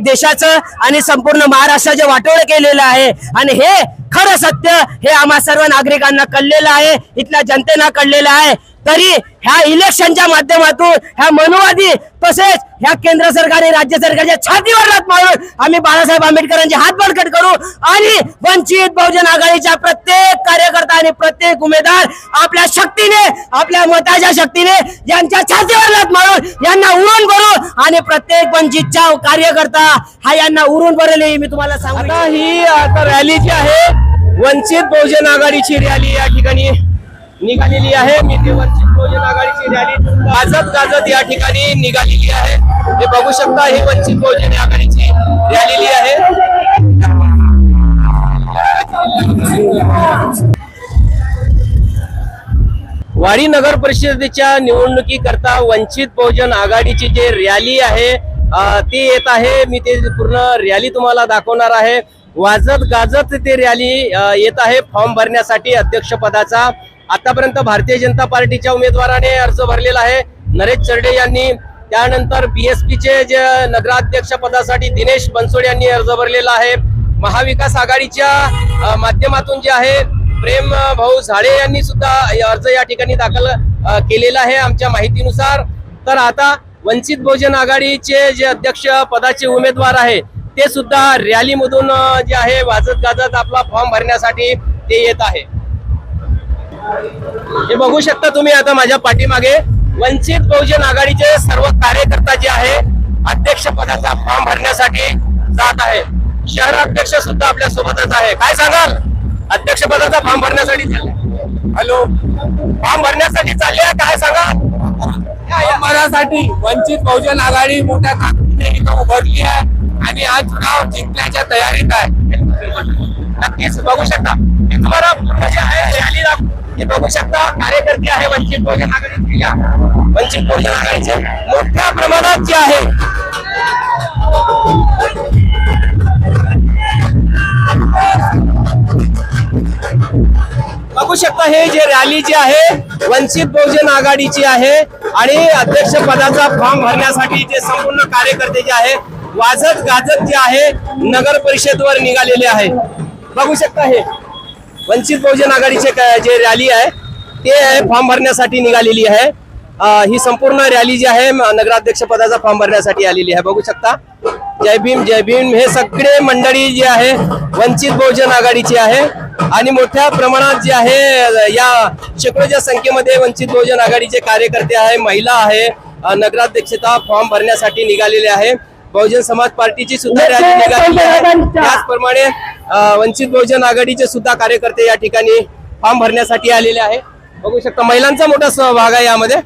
देशाचं आणि संपूर्ण महाराष्ट्राचे वाटोळ केलेलं आहे. आणि हे खरं सत्य हे आम्हा सर्व नागरिकांना कळलेलं आहे. इथल्या जनतेला कळलेलं आहे. तरी ह्या इलेक्शनच्या माध्यमातून ह्या मनुवादी तसेच ह्या केंद्र सरकार आणि राज्य सरकारच्या छातीवर लाथ मारून आम्ही बाळासाहेब आंबेडकरांचे हात बळकट करू आणि वंचित बहुजन आघाडीच्या प्रत्येक कार्यकर्ता आणि प्रत्येक उमेदवार आपल्या शक्तीने आपल्या मताच्या शक्तीने यांच्या छातीवर लाथ मारून यांना उरून करू आणि प्रत्येक वंचितच्या कार्यकर्ता हा यांना उरून भरेल मी तुम्हाला सांगतो ही आता रॅली जी आहे वंचित बहुजन आघाडीची रॅली या ठिकाणी. निघालेली आहे. मी बहुजन आघाडीची रॅली गाजत गाजत या ठिकाणी निघालेली आहे. हे बघू शकता ही वंचित बहुजन आघाडीची रॅली आहे. वाडी नगर परिषदेच्या निवडणुकीकरता वंचित बहुजन आघाडीची जे रॅली आहे ती येत आहे. मी ते पूर्ण रॅली तुम्हाला दाखवणार आहे. वाजत गाजत ते रॅली येत आहे. फॉर्म भरण्यासाठी अध्यक्षपदाचा आतापर्यंत भारतीय जनता पार्टीच्या उमेदवाराने अर्ज भरलेला आहे. नरेश चरडे यांनी त्यानंतर बीएसपीचे जे नगराध्यक्ष पदासाठी दिनेश बनसोड यांनी अर्ज भरलेला आहे. महाविकास आघाडीच्या माध्यमातून जे आहे प्रेम भाऊ झाडे यांनी सुद्धा अर्ज या ठिकाणी दाखल केलेला आहे आमच्या माहितीनुसार. तर आता वंचित बहुजन आघाडीचे जे अध्यक्ष पदाचे उमेदवार आहे ते सुद्धा रॅलीमधून जे आहे वाजत गाजत आपला फॉर्म भरण्यासाठी ते येत आहे. हे बघू शकता तुम्ही आता माझ्या पाठीमागे वंचित बहुजन आघाडीचे सर्व कार्यकर्ता जे आहे अध्यक्ष पदाचा फॉर्म भरण्यासाठी जात आहे. शहर अध्यक्ष सुद्धा आपल्या सोबतच आहे. काय सांगाल? अध्यक्ष पदाचा फॉर्म भरण्यासाठी हॅलो? फॉर्म भरण्यासाठी चालले काय सांगा मराठी वंचित बहुजन आघाडी मोठ्या ताकदीने इथं उभारली आहे आणि आज चुनाव जिंकण्याच्या तयारीत आहे. नक्कीच बघू शकता. हे तुम्हाला पूर्ण हे बघू शकता कार्यकर्ते आहे वंचित बहुजन आघाडीचे वंचित बहुजन आघाडीचे मोठ्या प्रमाणात जे आहे. बघू शकता हे जे रॅली जी आहे वंचित बहुजन आघाडीची आहे आणि अध्यक्ष पदाचा फॉर्म भरण्यासाठी जे संपूर्ण कार्यकर्ते जे आहे वाजत गाजत जे आहे नगर परिषद वर निघालेले आहे. बघू शकता हे. वंचित बहुजन आघाडीचे जे रॅली आहे ते फॉर्म भरण्यासाठी निघालेली आहे. ही संपूर्ण रॅली जी आहे नगराध्यक्ष पदाचा फॉर्म भरण्यासाठी आलेली आहे. बघू शकता. जय भीम जय भीम. हे सगळे मंडळी जी आहे वंचित बहुजन आघाडीची आहे. आणि मोठ्या प्रमाणात जे आहे या शेकडोच्या संख्येमध्ये वंचित बहुजन आघाडीचे कार्यकर्ते आहे महिला आहे. नगराध्यक्षता फॉर्म भरण्यासाठी निघालेले आहे. बहुजन समाज पार्टीची सुद्धा रॅली निघालेली आहे. त्याचप्रमाणे वंचित बहुजन आघाडीचे सुद्धा कार्यकर्ते या ठिकाणी फॉर्म भरण्यासाठी आलेले आहे बघू शकता महिलांचा मोठा सहभाग आहे यामध्ये.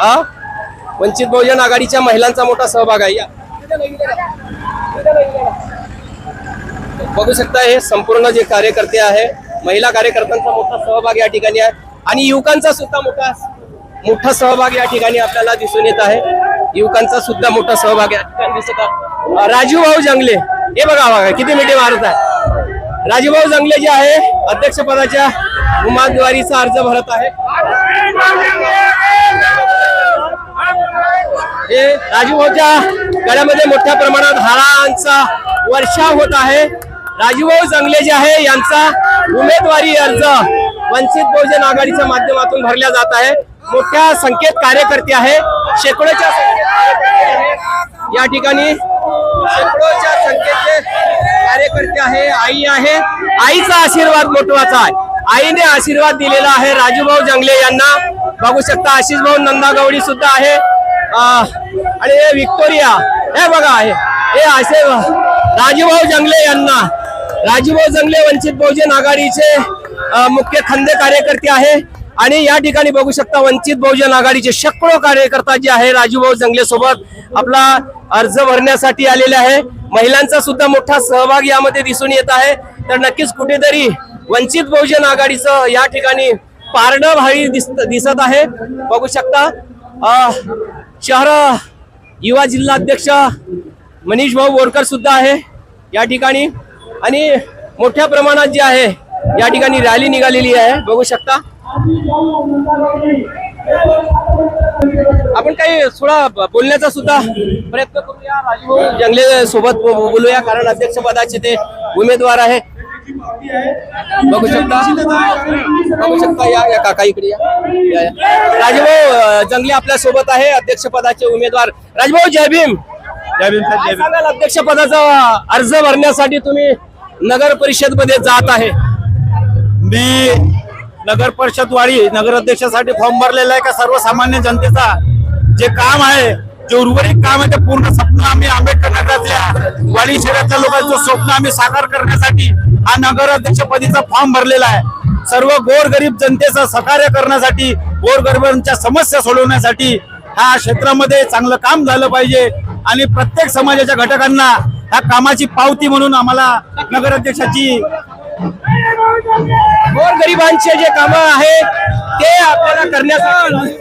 हा वंचित बहुजन आघाडीच्या महिलांचा मोठा सहभाग आहे. या बघू शकता हे संपूर्ण जे कार्यकर्ते आहे महिला कार्यकर्त्यांचा मोठा सहभाग या ठिकाणी आहे. आणि युवकांचा सुद्धा मोठा मोठा सहभाग या ठिकाणी आपल्याला दिसून येत आहे. युवकांचा सुद्धा मोठा सहभाग आहे. राजीव भाऊ जंगले. हे बघा बघा किती मिठी मारत आहे. राजू भाऊ जंगले जे आहे अध्यक्षपदाच्या उमेदवारीचा अर्ज भरत आहे. हे राजीव भाऊच्या गळ्यामध्ये मोठ्या प्रमाणात हारांचा वर्षाव होत आहे. राजीवभाऊ जंगले जे आहे यांचा उमेदवारी अर्ज वंचित बहुजन आघाडीच्या माध्यमातून भरला जात आहे. मोठ्या संख्येत कार्यकर्ते आहे. शेकडोच्या संख्येत या ठिकाणी शेकडोच्या संख्येचे कार्यकर्ते आहे आई आहे. आईचा आशीर्वाद महत्त्वाचा आहे. आईने आशीर्वाद दिलेला आहे राजूभाऊ जंगले यांना. बघू शकता आशिष भाऊ नंदा सुद्धा आहे. आणि हे विक्टोरिया हे बघा हे हे असे राजूभाऊ जंगले यांना. राजूभाऊ जंगले वंचित बहुजन आघाडीचे मुख्य खंदे कार्यकर्ते आहे. आणि या ठिकाणी बघू शकता वंचित बहुजन आघाडीचे शेकडो कार्यकर्ता जे आहे राजूभाऊ जंगले सोबत आपला अर्ज भरण्यासाठी आलेले आहे. महिलांचा सुद्धा मोठा सहभाग यामध्ये दिसून येत आहे. तर नक्कीच कुठेतरी वंचित बहुजन आघाडीचं या ठिकाणी पारडं भारी दिसत दिसत आहे. बघू शकता शहर युवा जिल्हा अध्यक्ष मनीष भाऊ बोरकर सुद्धा आहे या ठिकाणी. आणि मोठ्या प्रमाणात जे आहे या ठिकाणी रॅली निघालेली आहे. बघू शकता आपण काही थोडा बोलण्याचा सुद्धा प्रयत्न करूया. राजू जंगले सोबत बोलूया कारण अध्यक्ष पदाचे ते उमेदवार आहे. बघू शकता. बघू शकता या या काका इकडे या. राजभाऊ जंगले आपल्यासोबत आहे अध्यक्ष पदाचे उमेदवार. राजभाऊ जय भीम. काय सांगाल अध्यक्ष पदाचा अर्ज भरण्यासाठी तुम्ही नगर परिषदमध्ये जात आहे. मी नगर परिषद वाडी नगराध्यक्षासाठी फॉर्म भरलेला आहे का सर्वसामान्य जनतेचा? जे काम आहे जे उर्वरित काम आहे ते पूर्ण स्वप्न आम्ही आंबेडकर नगरातल्या वाडी शहरातल्या लोकांचं स्वप्न आम्ही साकार करण्यासाठी हा नगराध्यक्षपदीचा फॉर्म भरलेला आहे. सर्व गोरगरीब जनतेचं सहकार्य करण्यासाठी गोरगरिबांच्या समस्या सोडवण्यासाठी ह्या क्षेत्रामध्ये चांगलं काम झालं पाहिजे आणि प्रत्येक समाजाच्या घटकांना ह्या कामाची पावती म्हणून आम्हाला नगराध्यक्षाची गोर गरिबांचे जे काम आहे ते आपल्याला करण्यासाठी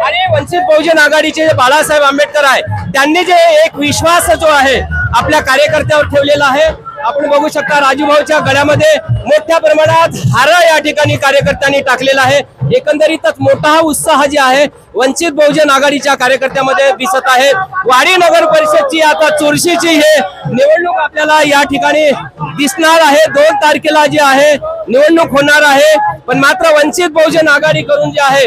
आणि वंचित बहुजन आघाडीचे जे बाळासाहेब आंबेडकर आहे त्यांनी जे एक विश्वास जो आहे आपल्या कार्यकर्त्यावर ठेवलेला आहे. आपण बघू शकता राजूभाऊच्या गळ्यामध्ये मोठ्या प्रमाणात हार या ठिकाणी कार्यकर्त्यांनी टाकलेला आहे. एकंदरीतच मोठा हा उत्साह जे आहे वंचित बहुजन आघाडीच्या कार्यकर्त्यामध्ये दिसत आहे. वाडी नगर परिषदची आता चुरशीची हे निवडणूक आपल्याला या ठिकाणी दिसणार आहे. दोन तारखेला जी आहे निवडणूक होणार आहे. पण मात्र वंचित बहुजन आघाडी करून जे आहे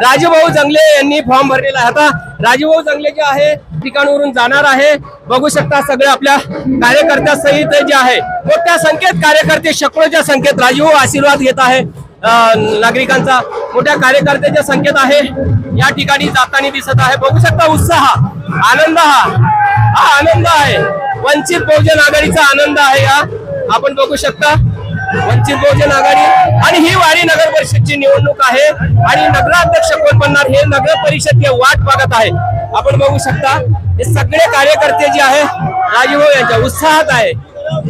राजूभाऊ जंगले यांनी फॉर्म भरलेला आहे. आता राजीवभाऊ जंगले जे आहे ठिकाणावरून जाणार आहे. बघू शकता सगळे आपल्या कार्यकर्त्या सहित जे आहे. मोठ्या संख्येत कार्यकर्ते शेकडोच्या संख्येत राजूभाऊ आशीर्वाद घेत आहे. नागरिकांचा मोठ्या कार्यकर्त्याच्या संख्येत आहे. या ठिकाणी जाताना दिसत आहे. बघू शकता उत्साह आनंद हा हा आनंद आहे. वंचित बहुजन आघाडीचा आनंद आहे हा. आपण बघू शकता. वंचित बहुजन आघाडी आणि ही वाडी नगर परिषदची निवडणूक आहे. आणि नगराध्यक्ष कोण बनणार हे नगर परिषद वाट बघत आहे. आपण बघू शकता हे सगळे कार्यकर्ते जे आहे राजूभाऊ यांच्या उत्साहात आहे.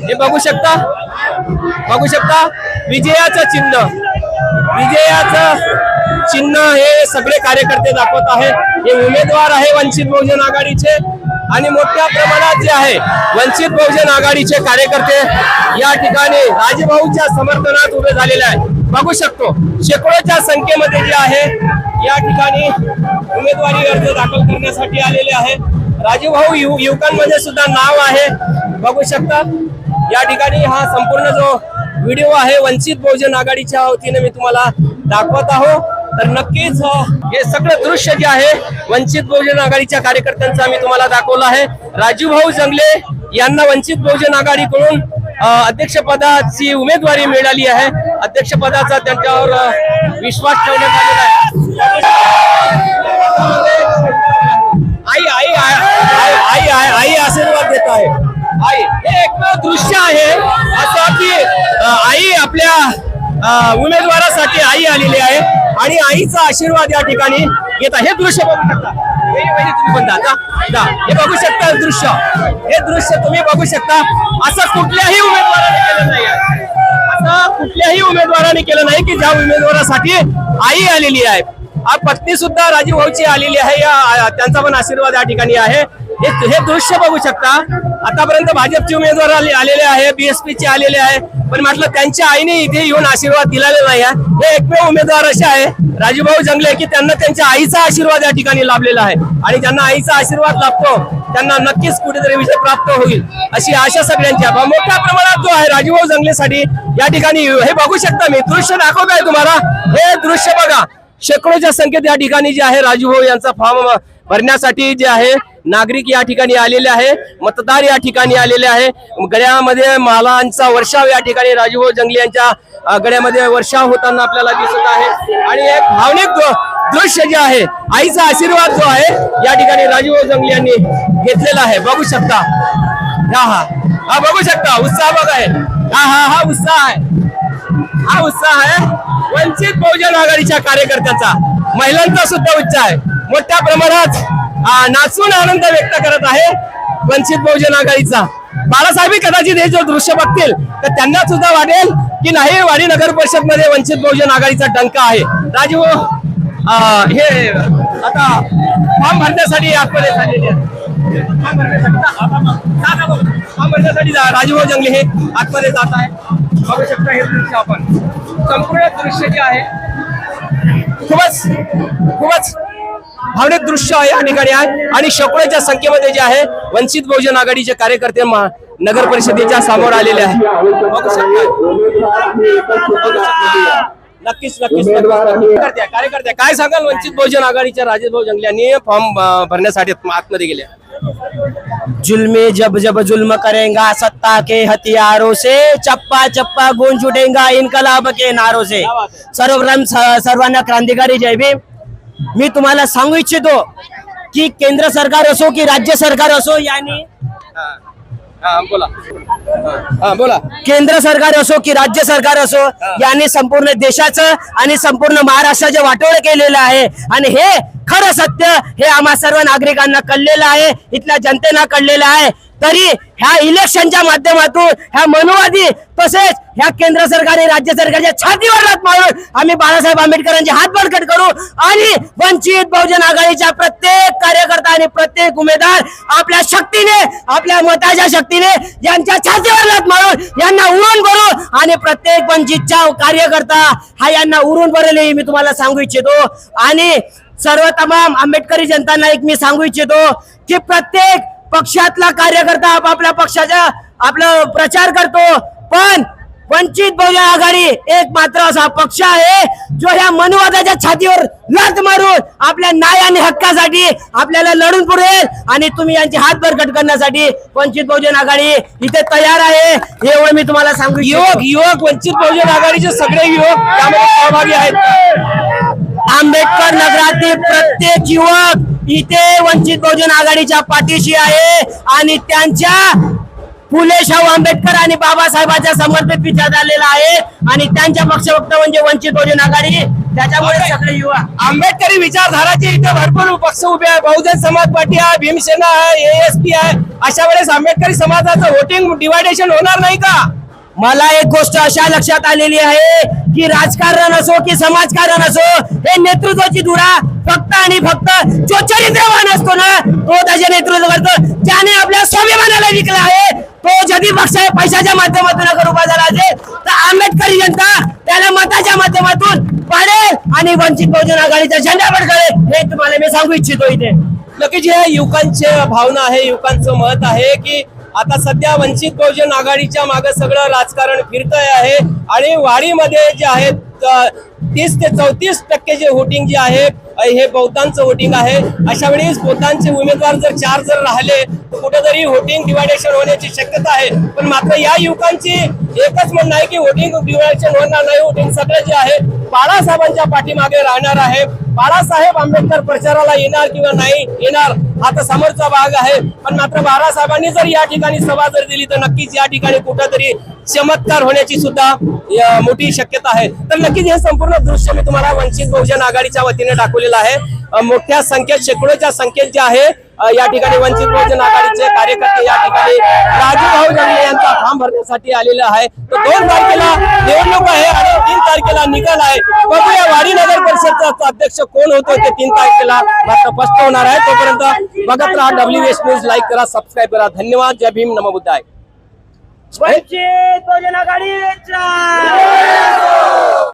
हे बघू शकता? बघू शकता? विजयाचं चिन्ह. विजयाचं चिन्ह हे सगळे कार्यकर्ते दाखवत आहे हे उमेदवार आहे वंचित बहुजन आघाडीचे आणि मोठ्या प्रमाणात जे आहे वंचित बहुजन आघाडीचे कार्यकर्ते या ठिकाणी राजभाऊच्या समर्थनात उभे झालेले आहे बघू शकतो शेकडोच्या संख्येमध्ये जे आहे या ठिकाणी उमेदवारी अर्ज दाखल करण्यासाठी आलेले आहे राजूभाऊ यु युवकांमध्ये सुद्धा नाव आहे. बघू शकता या ठिकाणी हा संपूर्ण जो व्हिडिओ आहे वंचित बहुजन आघाडीच्या वतीने मी तुम्हाला दाखवत आहो. तर नक्कीच हे सगळं दृश्य जे आहे वंचित बहुजन आघाडीच्या कार्यकर्त्यांचं आम्ही तुम्हाला दाखवलं आहे. राजू भाऊ जंगले यांना वंचित बहुजन आघाडीकडून अध्यक्षपदाची उमेदवारी मिळाली आहे. अध्यक्षपदाचा त्यांच्यावर विश्वास ठेवण्यात आलेला आहे. आई आई आई आई आई आशीर्वाद देत आहे. आई हे एक दृश्य आहे. असं की आपल्या उमेदवारासाठी आई आलेली आहे आणि आईचा आशीर्वाद या ठिकाणी येत आहे. हे दृश्य बघू शकता. हे बघू शकता दृश्य. हे दृश्य तुम्ही बघू शकता. असं कुठल्याही उमेदवाराने केलं नाही असं कुठल्याही उमेदवाराने केलं नाही की ज्या उमेदवारासाठी आई आलेली आहे. पत्नी सुद्धा राजीव भाऊची आलेली आहे. या त्यांचा पण आशीर्वाद या ठिकाणी आहे. हे दृश्य बघू शकता. आतापर्यंत भाजपचे उमेदवार आलेले आहे बीएसपी चे आलेले आहे. पण म्हटलं त्यांच्या आईने इथे येऊन आशीर्वाद दिलेला नाही आहे. हे एकमेव उमेदवार असे आहे. राजूभाऊ जंगले की त्यांना त्यांच्या आईचा आशीर्वाद या ठिकाणी लाभलेला आहे. आणि ज्यांना आईचा आशीर्वाद लाभतो त्यांना नक्कीच कुठेतरी विजय प्राप्त होईल. अशी आशा सगळ्यांची मोठ्या प्रमाणात जो आहे राजूभाऊ जंगलेसाठी या ठिकाणी हे बघू शकता मी. दृश्य दाखवतोय तुम्हाला. हे दृश्य बघा. शेकडोच्या संख्येत या ठिकाणी जे आहे राजूभाऊ यांचा फॉर्म भरण्यासाठी जे आहे नागरिक या ठिकाणी आलेले आहे मतदार या ठिकाणी आलेले आहे. गड्यामध्ये मालांचा वर्षाव या ठिकाणी राजूभाऊ जंगले यांच्या गड्यामध्ये वर्षाव होताना आपल्याला दिसत आहे. आणि एक भावनिक दृश्य जे आहे आईचा आशीर्वाद जो आहे या ठिकाणी राजूभाऊ जंगले यांनी घेतलेला आहे. बघू शकता. हा हा. हा बघू शकता. उत्साह बघ आहे हा हा हा उत्साह आहे. हा उत्साह आहे. वंचित बहुजन आघाडीच्या कार्यकर्त्याचा. महिलांचा सुद्धा उत्साह आहे. मोठ्या प्रमाणात नाचून आनंद व्यक्त करत आहे वंचित बहुजन आघाडीचा. बाळासाहेबी कदाचित हे जो दृश्य बघतील तर त्यांना सुद्धा वाटेल की नाही वाडी नगर परिषदमध्ये वंचित बहुजन आघाडीचा डंका आहे. राजीव हे आता फॉर्म भरण्यासाठी आतमध्ये झालेले फॉर्म भरण्यासाठी जा. जंगले हे आतमध्ये जात आहे. बघू शकता हे दृश्य आपण. संपूर्ण दृश्य जे आहे खूपच खूपच भावनिक दृश्य या ठिकाणी आहे आणि शेकडोच्या संख्येमध्ये जे आहे वंचित बहुजन आघाडीचे कार्यकर्ते नगर परिषदेच्या समोर आलेले आहे. नक्कीच नक्कीच नक्कीच. कार्यकर्ते कार्यकर्ते काय सांगाल वंचित बहुजन आघाडीच्या राजेश भाऊ जंगले यांनी फॉर्म भरण्यासाठी आतमध्ये गेले जुल्मे जब जब जुल्म करेगा सत्ता के हथियारों से चप्पा चप्पा गूंज उठेगा इनकलाब के नारों से क्या बात है? सर्वप्रथम स- सर्वांना क्रांतिकारी जय भीम मी तुम्हाला सांगू इच्छितो की केंद्र सरकार असो की राज्य सरकार असो यांनी हा बोला. हा बोला. केंद्र सरकार असो की राज्य सरकार असो यांनी संपूर्ण देशाचं आणि संपूर्ण महाराष्ट्राचे वाटोळ केलेलं आहे. आणि हे खरं सत्य हे आम्हा सर्व नागरिकांना कळलेलं आहे इथल्या जनतेला कळलेलं आहे. तरी ह्या इलेक्शनच्या माध्यमातून ह्या मनुवादी तसेच ह्या केंद्र सरकार आणि राज्य सरकारच्या छातीवर हात मारून आम्ही बाळासाहेब आंबेडकरांचे हात बळकट करू आणि वंचित बहुजन आघाडीच्या प्रत्येक कार्यकर्ता आणि प्रत्येक उमेदवार आपल्या शक्तीने आपल्या मताच्या शक्तीने यांच्या छातीवर लात मारून यांना उरून भरू आणि प्रत्येक वंचितच्या कार्यकर्ता हा यांना उरून भरेल मी तुम्हाला सांगू इच्छितो. आणि सर्व तमाम आंबेडकरी जनतांना एक मी सांगू इच्छितो की प्रत्येक पक्षातला कार्यकर्ता आपापल्या पक्षाचा आपला प्रचार करतो. पण वंचित बहुजन आघाडी एक मात्र असा पक्ष आहे जो ह्या मनुवादाच्या छातीवर लात मारून आपल्या न्याय आणि हक्कासाठी आपल्याला लढून पुढेल आणि तुम्ही यांचे हात बरकट करण्यासाठी वंचित बहुजन आघाडी इथे तयार आहे. हे एवढं मी तुम्हाला सांगू युवक युवक वंचित बहुजन आघाडीचे सगळे युवक त्यामध्ये सहभागी आहेत. आंबेडकर नगरातील प्रत्येक युवक इथे वंचित बहुजन आघाडीच्या पाठीशी आहे आणि त्यांच्या फुले शाहू आंबेडकर आणि बाबासाहेबांच्या समर्पित विचार आलेला आहे आणि त्यांच्या पक्षवक्त म्हणजे वंचित बहुजन आघाडी. त्याच्यामुळे सगळे युवा आंबेडकरी विचारधाराचे इथे भरपूर पक्ष उभे आहे. बहुजन समाज पार्टी आहे भीमसेना आहे एएसपी आहे. अशा वेळेस आंबेडकरी समाजाचं वोटिंग डिवायडेशन होणार नाही का? मला एक गोष्ट अशा लक्षात आलेली आहे की राजकारण असो की समाजकारण असो हे नेतृत्वाची धुरा फक्त आणि फक्त जो चरित्रवान असतो ना तो त्याचे नेतृत्व करतो. ज्याने आपल्या स्वाभिमानाला विकला आहे तो जदी पक्ष पैशाच्या माध्यमातून अगर उभा झाला असेल तर आंबेडकरी जनता त्याला मताच्या माध्यमातून पाडेल आणि वंचित बहुजन आघाडीचा झेंडा पडकळेल हे तुम्हाला मी सांगू इच्छितो इथे. नक्कीच हे युवकांची भावना आहे युवकांचं मत आहे की आता सध्या वंचित बहुजन आघाडीच्या मागे सगळं राजकारण फिरतंय आहे आणि वाडीमध्ये जे आहेत तीस ते चौतीस टक्के जे व्होटिंग जे आहे हे बहुतांचं व्होटिंग आहे. अशा वेळेस बहुतांचे उमेदवार जर चार जर राहिले तर कुठेतरी व्होटिंग डिवायडेशन होण्याची शक्यता आहे. पण मात्र या युवकांची एकच म्हणणं आहे की व्होटिंग डिवायडेशन होणार नाही. व्होटिंग सगळं जे आहे बाळासाहेबांच्या पाठीमागे राहणार आहे. बाळासाहेब आंबेडकर प्रचाराला येणार किंवा नाही येणार हा तर समोरचा भाग आहे. पण मात्र बाळासाहेबांनी जर या ठिकाणी सभा जर दिली तर नक्कीच या ठिकाणी कुठंतरी चमत्कार होण्याची सुद्धा मोठी शक्यता आहे. तर नक्कीच हे संपूर्ण दृश्य मी तुम्हाला वंचित बहुजन आघाडीच्या वतीने दाखवलेलं आहे. मोठ्या संख्येत शेकडोच्या संख्येत जे आहे या ठिकाणी वंचित बहुजन आघाडीचे कार्यकर्ते या ठिकाणी राजू भाऊ जंगले यांचा फॉर्म भरण्यासाठी आलेला आहे. तर दोन तारखेला निवडणूक आहे आणि तीन तारखेला निकाल आहे. बघूया वाडी नगर परिषदचा अध्यक्ष कोण होतो ते तीन तारखेला मात्र स्पष्ट होणार आहे. तोपर्यंत बघत राहा डब्ल्यू एस न्यूज लाईक करा सबस्क्राईब करा. धन्यवाद. जय भीम. नमो बुद्धाय. वंचित बहुजन आघाडी